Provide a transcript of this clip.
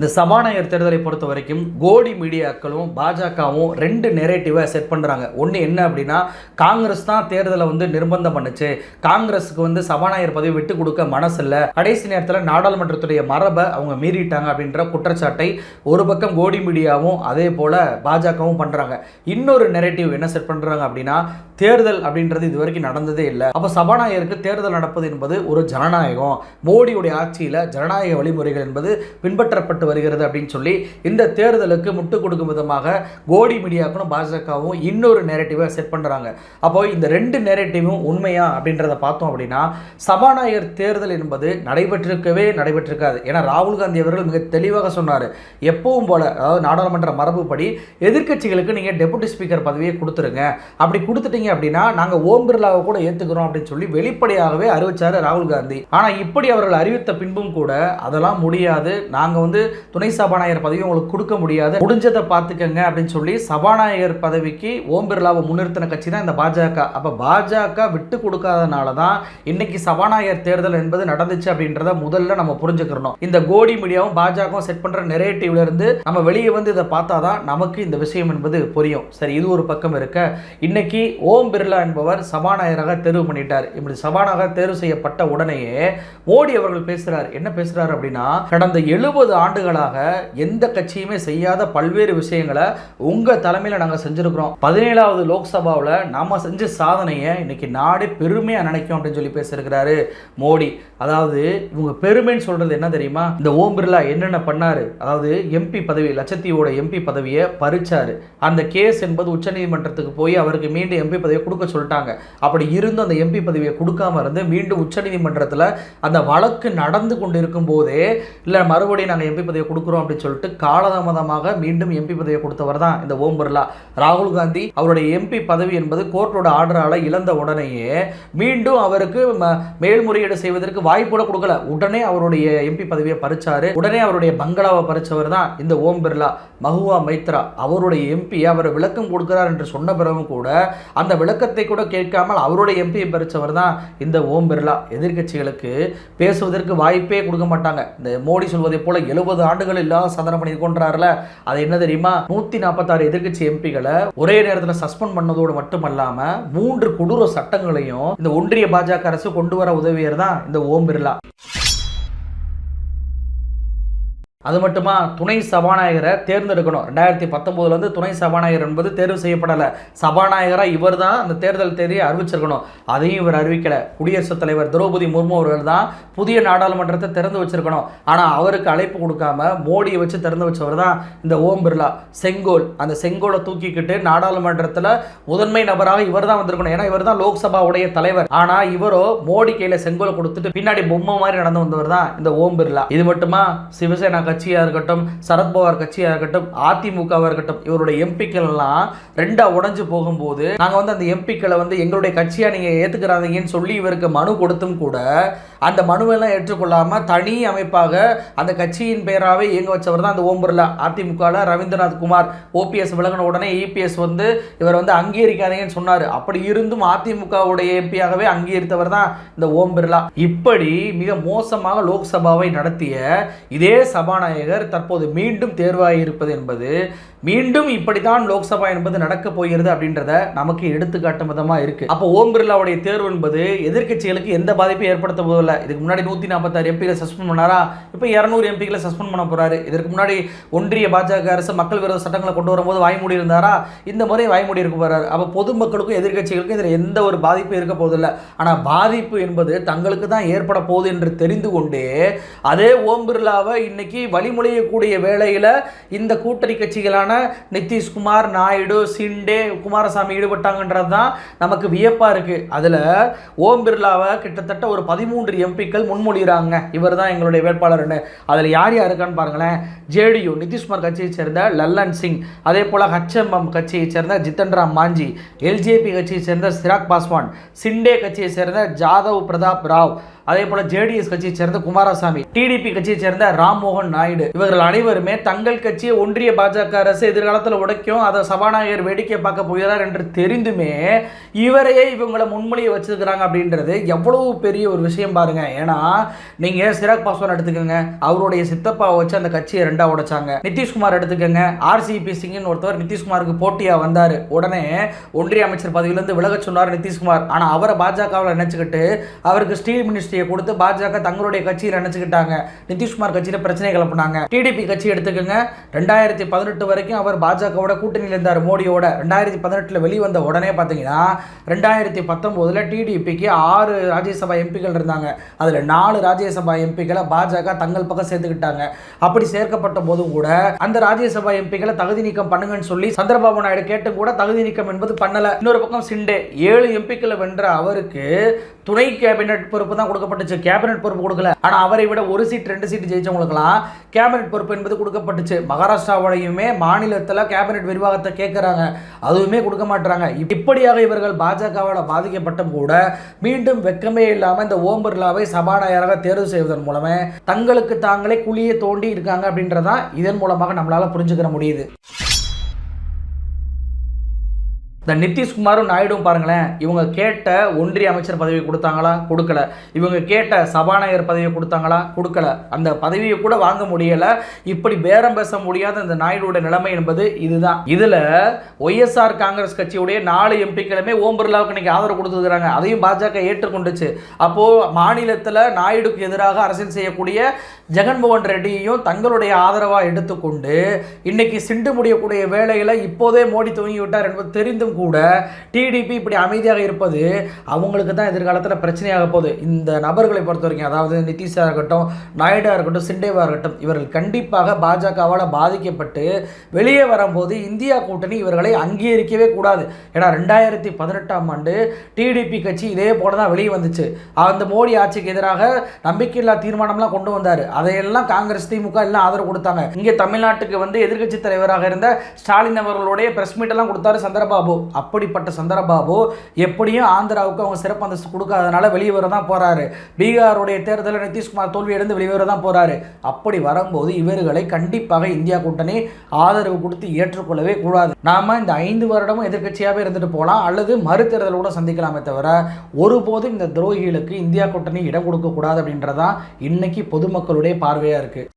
இந்த சபாநாயகர் தேர்தலை பொறுத்த வரைக்கும் கோடி மீடியாக்களும் பாஜகவும் ரெண்டு நெரேட்டிவை செட் பண்ணுறாங்க ஒன்று என்ன அப்படின்னா காங்கிரஸ் தான் தேர்தலை வந்து நிர்பந்தம் பண்ணுச்சு. காங்கிரஸுக்கு வந்து சபாநாயகர் பதவி விட்டு கொடுக்க மனசு இல்லை கடைசி நேரத்தில் நாடாளுமன்றத்துடைய மரபை அவங்க மீறிட்டாங்க அப்படின்ற குற்றச்சாட்டை ஒரு பக்கம் கோடி மீடியாவும் அதே போல் பாஜகவும் பண்ணுறாங்க இன்னொரு நெரேட்டிவ் என்ன செட் பண்ணுறாங்க அப்படின்னா தேர்தல் அப்படின்றது இது வரைக்கும் நடந்ததே இல்லை. அப்போ சபாநாயகருக்கு தேர்தல் நடப்பது என்பது ஒரு ஜனநாயகம். மோடியுடைய ஆட்சியில் ஜனநாயக வழிமுறைகள் என்பது பின்பற்றப்பட்டு வருகிறது அப்படின்னு சொல்லி இந்த தேர்தலுக்கு முட்டு கொடுக்கும் விதமாக கோடி மீடியாக்களும் பாஜகவும் இன்னொரு நேரட்டிவை செட் பண்ணுறாங்க அப்போ இந்த ரெண்டு நேரட்டிவும் உண்மையா அப்படின்றத பார்த்தோம் அப்படின்னா சபாநாயகர் தேர்தல் என்பது நடைபெற்றிருக்கவே நடைபெற்றிருக்காது. ஏன்னா ராகுல் காந்தி அவர்கள் மிக தெளிவாக சொன்னார். எப்பவும் போல அதாவது நாடாளுமன்ற மரபுப்படி எதிர்க்கட்சிகளுக்கு நீங்கள் டெபுட்டி ஸ்பீக்கர் பதவியை கொடுத்துருங்க. அப்படி கொடுத்துட்டீங்க அப்படின்னா நாங்கள் ஓம் பிர்லாவை கூட ஏற்றுக்கிறோம் அப்படின்னு சொல்லி வெளிப்படையாகவே அறிவிச்சார் ராகுல் காந்தி. ஆனால் இப்படி அவர்கள் அறிவித்த பின்பும் கூட அதெல்லாம் முடியாது. நாங்கள் வந்து துணை சபாநாயகர் பதவி உங்களுக்கு கொடுக்க முடியாது. முடிஞ்சதை பார்த்துக்கங்க அப்படின்னு சொல்லி சபாநாயகர் பதவிக்கு ஓம் பிர்லாவை முன்னிறுத்தின கட்சி தான் இந்த பாஜக. அப்போ பாஜக விட்டு கொடுக்காதனால தான் இன்னைக்கு சபாநாயகர் தேர்தல் என்பது நடந்துச்சு அப்படின்றத முதல்ல நம்ம புரிஞ்சுக்கிறோம் இந்த கோடி மீடியாவும் பாஜகவும் செட் பண்ற நெரேட்டிவ்ல இருந்து நம்ம வெளியே வந்து இதை பார்த்தாதான் நமக்கு இந்த விஷயம் என்பது புரியும். சரி இது ஒரு பக்கம் இருக்க. இன்னைக்கு ஓம் பிர்லா என்பவர் சபாநாயகராக தேர்வு பண்ணிட்டார். இப்படி சபாநாயகர் தேர்வு செய்யப்பட்ட உடனேயே மோடி அவர்கள் பேசுறார். என்ன பேசுறாரு அப்படின்னா கடந்த எழுபது ஆண்டு ஆண்டுகளாக எந்த கட்சியுமே செய்யாத பல்வேறு விஷயங்களை உங்க தலைமையில நாங்கள் செஞ்சிருக்கிறோம். பதினேழாவது லோக்சபாவில் நம்ம செஞ்ச சாதனையை இன்னைக்கு நாடு பெருமையாக நினைக்கும் அப்படின்னு சொல்லி பேசியிருக்கிறாரு மோடி. அதாவது இவங்க பெருமைன்னு சொல்றது என்ன தெரியுமா? இந்த ஓம் பிர்லா என்னென்ன பண்ணாரு? அதாவது எம்பி பதவி லட்சத்தீவோட எம்பி பதவியை பறிச்சாரு. அந்த கேஸ் என்பது உச்சநீதிமன்றத்துக்கு போய் அவருக்கு மீண்டும் எம்பி பதவியை கொடுக்க சொல்லிட்டாங்க. அப்படி இருந்தும் அந்த எம்பி பதவியை கொடுக்காம இருந்து மீண்டும் உச்சநீதிமன்றத்தில் அந்த வழக்கு நடந்து கொண்டு இருக்கும் போதே இல்லை மறுபடியும் நாங்கள் எம்பி பதவியை கொடுக்குறோம் அப்படின்னு சொல்லிட்டு காலதாமதமாக மீண்டும் எம்பி பதவியை கொடுத்தவர் தான் இந்த ஓம் பிர்லா. ராகுல் காந்தி அவருடைய எம்பி பதவி என்பது கோர்ட்டோட ஆர்டரால் இழந்த உடனேயே மீண்டும் அவருக்கு மேல்முறையீடு செய்வதற்கு வாய்ப்பு கூட கொடுக்கல. உடனே அவருடைய எம்பி பதவியை பறிச்சாரு. உடனே அவருடைய பங்களாவை பறிச்சவர் தான் இந்த ஓம் பிர்லா மஹுவா மைத்ரா. அவருடைய எம்பி அவர் விளக்கம் கொடுக்கிறார் என்று சொன்ன பிறகும் கூட அந்த விளக்கத்தை கூட கேட்காமல் அவருடைய எம்பியை பறிச்சவர் தான் இந்த ஓம் பிர்லா. எதிர்க்கட்சிகளுக்கு பேசுவதற்கு வாய்ப்பே கொடுக்க மாட்டாங்க. இந்த மோடி சொல்வதை போல எழுபது ஆண்டுகள் இல்லாத சாதனை பண்ணியிருக்கோன்றாருல அது என்ன தெரியுமா? நூத்தி நாற்பத்தாறு எதிர்கட்சி எம்பிகளை ஒரே நேரத்தில் சஸ்பெண்ட் பண்ணதோடு மட்டுமல்லாம மூன்று கொடூர சட்டங்களையும் இந்த ஒன்றிய பாஜக அரசு கொண்டு வர உதவியர் தான் இந்த ஓம் பிர்லா. அது மட்டுமா துணை சபாநாயகரை தேர்ந்தெடுக்கணும். ரெண்டாயிரத்தி பத்தொம்போதுல இருந்து துணை சபாநாயகர் என்பது தேர்வு செய்யப்படலை. சபாநாயகராக இவர் தான் அந்த தேர்தல் தேதியை அறிவிச்சிருக்கணும். அதையும் இவர் அறிவிக்கலை. குடியரசுத் தலைவர் திரௌபதி முர்மு அவர்கள் தான் புதிய நாடாளுமன்றத்தை திறந்து வச்சிருக்கணும். ஆனால் அவருக்கு அழைப்பு கொடுக்காம மோடியை வச்சு திறந்து வச்சவர் தான் இந்த ஓம் பிர்லா. செங்கோல். அந்த செங்கோலை தூக்கிக்கிட்டு நாடாளுமன்றத்தில் முதன்மை நபராக இவர் தான் வந்திருக்கணும். ஏன்னா இவர் தான் லோக்சபாவுடைய தலைவர். ஆனால் இவரோ மோடி கையில் செங்கோலை கொடுத்துட்டு பின்னாடி பொம்மை மாதிரி நடந்து வந்தவர் தான் இந்த ஓம் பிர்லா. இது மட்டுமா சிவசேனா கட்சியாக இருக்கட்டும் சரத்பவார் கட்சியாக இருக்கட்டும் அதிமுகவாக இருக்கட்டும் இவருடைய எம்பிக்கள் எல்லாம் ரெண்டாக உடைஞ்சு போகும்போது நாங்கள் வந்து அந்த எம்பிக்களை வந்து எங்களுடைய கட்சியாக நீங்கள் ஏற்றுக்கிறாதீங்கன்னு சொல்லி இவருக்கு மனு கொடுத்தும் கூட அந்த மனுவெல்லாம் ஏற்றுக்கொள்ளாமல் தனி அமைப்பாக அந்த கட்சியின் பெயராகவே இயங்க வச்சவர் தான் அந்த ஓம் பிர்லா. அதிமுகவில் ரவீந்திரநாத் குமார் ஓபிஎஸ் விலகின உடனே இபிஎஸ் வந்து இவர் வந்து அங்கீகரிக்காதீங்கன்னு சொன்னார். அப்படி இருந்தும் அதிமுகவுடைய எம்பியாகவே அங்கீகரித்தவர் தான் இந்த ஓம் பிர்லா. இப்படி மிக மோசமாக லோக்சபாவை நடத்திய இதே சபாநாயகர் தற்போது மீண்டும் தேர்வாகியிருப்பது என்பது மீண்டும் இப்படித்தான் லோக்சபா என்பது நடக்க போகிறது அப்படின்றத நமக்கு எடுத்துக்காட்டும் விதமாக இருக்கு. அப்போ ஓம் பிர்லாவுடைய தேர்வு என்பது எதிர்க்கட்சிகளுக்கு எந்த பாதிப்பையும் ஏற்படுத்த போதில்லை இதுக்கு முன்னாடி நூற்றி நாற்பத்தாறு எம்பிகளை சஸ்பெண்ட் பண்ணாரா? இப்போ இரநூறு எம்பிகளை சஸ்பெண்ட் பண்ண போறாரு. இதற்கு முன்னாடி ஒன்றிய பாஜக அரசு மக்கள் விரோத சட்டங்களை கொண்டு வரும்போது வாய்மூடி இருந்தாரா? இந்த முறை வாய்மூடி இருக்க போறாரு. அப்போ பொதுமக்களுக்கும் எதிர்க்கட்சிகளுக்கும் இதில் எந்த ஒரு பாதிப்பும் இருக்க போதில்லை ஆனால் பாதிப்பு என்பது தங்களுக்கு தான் ஏற்பட போகுது என்று தெரிந்து கொண்டே அதே ஓம் பிர்லாவை இன்னைக்கு வழிமொழியக்கூடிய வேளையில் இந்த கூட்டணி கட்சிகளான நிதிஷ்குமார் நாயுடு சிண்டே குமாரசாமி ஈடுபட்டாங்கன்றது தான் நமக்கு வியப்பாக இருக்குது அதில் ஓம் பிர்லாவை கிட்டத்தட்ட ஒரு பதிமூன்று எம்பிக்கள் முன்மொழிகிறாங்க. இவர் தான் எங்களுடைய வேட்பாளர்னு. அதில் யார் யார் இருக்கான்னு பாருங்களேன். ஜேடியு நிதிஷ்குமார் கட்சியைச் சேர்ந்த லல்லன் சிங் அதே போல் ஹச்எம்எம் கட்சியைச் சேர்ந்த ஜித்தன் ராம் மாஞ்சி எல்ஜேபி கட்சியைச் சேர்ந்த சிராக் பாஸ்வான் சிண்டே கட்சியைச் சேர்ந்த ஜாதவ் பிரதாப் ராவ் அதே போல ஜேடிஎஸ் கட்சியை சேர்ந்த குமாரசாமி டிடிபி கட்சியை சேர்ந்த ராம்மோகன் நாயுடு இவர்கள் அனைவருமே தங்கள் கட்சியை ஒன்றிய பாஜக அரசு எதிர்காலத்தில் உடைக்கும் அதை சபாநாயகர் வேடிக்கை பார்க்க போகிறார் என்று தெரிந்துமே இவரையே இவங்களை முன்மொழியை வச்சிருக்கிறாங்க அப்படின்றது எவ்வளவு பெரிய ஒரு விஷயம் பாருங்க. ஏன்னா நீங்க சிராக் பாஸ்வான் எடுத்துக்கோங்க அவருடைய சித்தப்பாவை வச்சு அந்த கட்சியை ரெண்டா உடைச்சாங்க. நிதிஷ்குமார் எடுத்துக்கோங்க ஆர்சிபி சிங்னு ஒருத்தவர் நிதிஷ்குமாருக்கு போட்டியா வந்தாரு. உடனே ஒன்றிய அமைச்சர் பதவியிலிருந்து விலக சொன்னார் நிதிஷ்குமார். ஆனா அவரை பாஜகவில் நினைச்சுக்கிட்டு அவருக்கு ஸ்டீல் மினிஸ்ட்ரியை கொடுத்து பாஜக தங்களுடைய கட்சியில் நினைச்சுக்கிட்டாங்க. நிதிஷ்குமார் கட்சியில பிரச்சனை கிளப்புனாங்க. டிடிபி கட்சி எடுத்துக்கோங்க. ரெண்டாயிரத்தி பதினெட்டு வரைக்கும் அவர் பாஜகவோட கூட்டணியில் இருந்தார் மோடியோட. ரெண்டாயிரத்தி பதினெட்டில் வெளிவந்த உடனே பார்த்தீங்கன்னா ரெண்டாயிரத்தி பத்தொம்போதில் டிடிபிக்கு ஆறு ராஜ்யசபா எம்பிக்கள் இருந்தாங்க. அதில் நாலு ராஜ்யசபா எம்பிக்களை பாஜக தங்கள் பக்கம் சேர்த்துக்கிட்டாங்க. அப்படி சேர்க்கப்பட்ட போதும் கூட அந்த ராஜ்யசபா எம்பிக்களை தகுதி நீக்கம் பண்ணுங்கன்னு சொல்லி சந்திரபாபு நாயுடு கேட்டு கூட தகுதி நீக்கம் என்பது பண்ணல. இன்னொரு பக்கம் சிண்டே ஏழு எம்பிக்களை வென்ற அவருக்கு துணை கேபினெட் பொறுப்பு தான் கொடுக்கப்பட்டுச்சு. கேபினெட் பொறுப்பு கொடுக்கல. ஆனால் அவரை விட ஒரு சீட் ரெண்டு சீட் ஜெயிச்சவங்களுக்கெல்லாம் கேபினெட் பொறுப்பு என்பது கொடுக்கப்பட்டுச்சு. மகாராஷ்டிராவோடையுமே மாநிலத்தில் கேபினெட் விரிவாகத்தை கேட்குறாங்க அதுவுமே கொடுக்க மாட்டாங்க இப்படியாக இவர்கள் பாஜகவால் பாதிக்கப்பட்டும் கூட மீண்டும் வெக்கமே இல்லாமல் இந்த ஓம் பிர்லாவை சபாநாயகராக தேர்வு செய்வதன் மூலமே தங்களுக்கு தாங்களே குழியை தோண்டி இருக்காங்க அப்படின்றதான் இதன் மூலமாக நம்மளால் புரிஞ்சுக்கிற முடியுது. இந்த நிதிஷ்குமாரும் நாயுடும் பாருங்களேன் இவங்க கேட்ட ஒன்றிய அமைச்சர் பதவி கொடுத்தாங்களா? கொடுக்கல. இவங்க கேட்ட சபாநாயகர் பதவியை கொடுத்தாங்களா? கொடுக்கல. அந்த பதவியை கூட வாங்க முடியல. இப்படி பேரம் பேச முடியாத இந்த நாயுடுடைய நிலைமை என்பது இதுதான். இதுல ஒய்எஸ்ஆர் காங்கிரஸ் கட்சியுடைய நாலு எம்பிக்களுமே ஓம் பிர்லாவுக்கு இன்னைக்கு ஆதரவு கொடுத்துருக்காங்க அதையும் பாஜக ஏற்றுக்கொண்டுச்சு. அப்போ மாநிலத்தில் நாயுடுக்கு எதிராக அரசியல் செய்யக்கூடிய ஜெகன்மோகன் ரெட்டியையும் தங்களுடைய ஆதரவாக எடுத்துக்கொண்டு இன்னைக்கு சிண்டு முடியக்கூடிய வேலைகளை இப்போதே மோடி துவங்கி விட்டார் என்பது தெரிந்தும் கூட டிடிபி இப்படி அமைதியாக இருப்பது அவங்களுக்கு தான் எதிர்காலத்தில் பிரச்சனையாக போகுது. இந்த நபர்களை பொறுத்த வரைக்கும் அதாவது நிதிஷாக இருக்கட்டும் நாயுடா இருக்கட்டும் சிண்டேவாக இருக்கட்டும் இவர்கள் கண்டிப்பாக பாஜகவால் பாதிக்கப்பட்டு வெளியே வரும்போது இந்தியா கூட்டணி இவர்களை அங்கீகரிக்கவே கூடாது. ஏன்னா ரெண்டாயிரத்தி பதினெட்டாம் ஆண்டு டிடிபி கட்சி இதே போல தான் வெளியே வந்துச்சு. அந்த மோடி ஆட்சிக்கு எதிராக நம்பிக்கையில்லா தீர்மானம்லாம் கொண்டு வந்தார். அதையெல்லாம் காங்கிரஸ் திமுக எல்லாம் ஆதரவு கொடுத்தாங்க. இங்கே தமிழ்நாட்டுக்கு வந்து எதிர்க்கட்சி தலைவராக இருந்த ஸ்டாலின் அவர்களுடைய பிரஸ் மீட்டெல்லாம் கொடுத்தாரு சந்திரபாபு. அப்படிப்பட்ட சந்திரபாபு எப்படியும் ஆந்திராவுக்கு அவங்க சிறப்பு அந்தஸ்து கொடுக்காதனால வெளியே வர தான் போறாரு. பீகாருடைய தேர்தலில் நிதிஷ்குமார் தோல்வி அடைந்து வெளியே வர தான் போறாரு. அப்படி வரும்போது இவர்களை கண்டிப்பாக இந்தியா கூட்டணி ஆதரவு கொடுத்து ஏற்றுக்கொள்ளவே கூடாது. நாம இந்த ஐந்து வருடமும் எதிர்க்கட்சியாகவே இருந்துட்டு போகலாம். அல்லது மறுதேர்தல் கூட சந்திக்கலாமே தவிர ஒருபோதும் இந்த துரோகிகளுக்கு இந்தியா கூட்டணி இடம் கொடுக்க கூடாது அப்படின்றதான் இன்னைக்கு பொதுமக்களுடைய பார்வையாக இருக்குது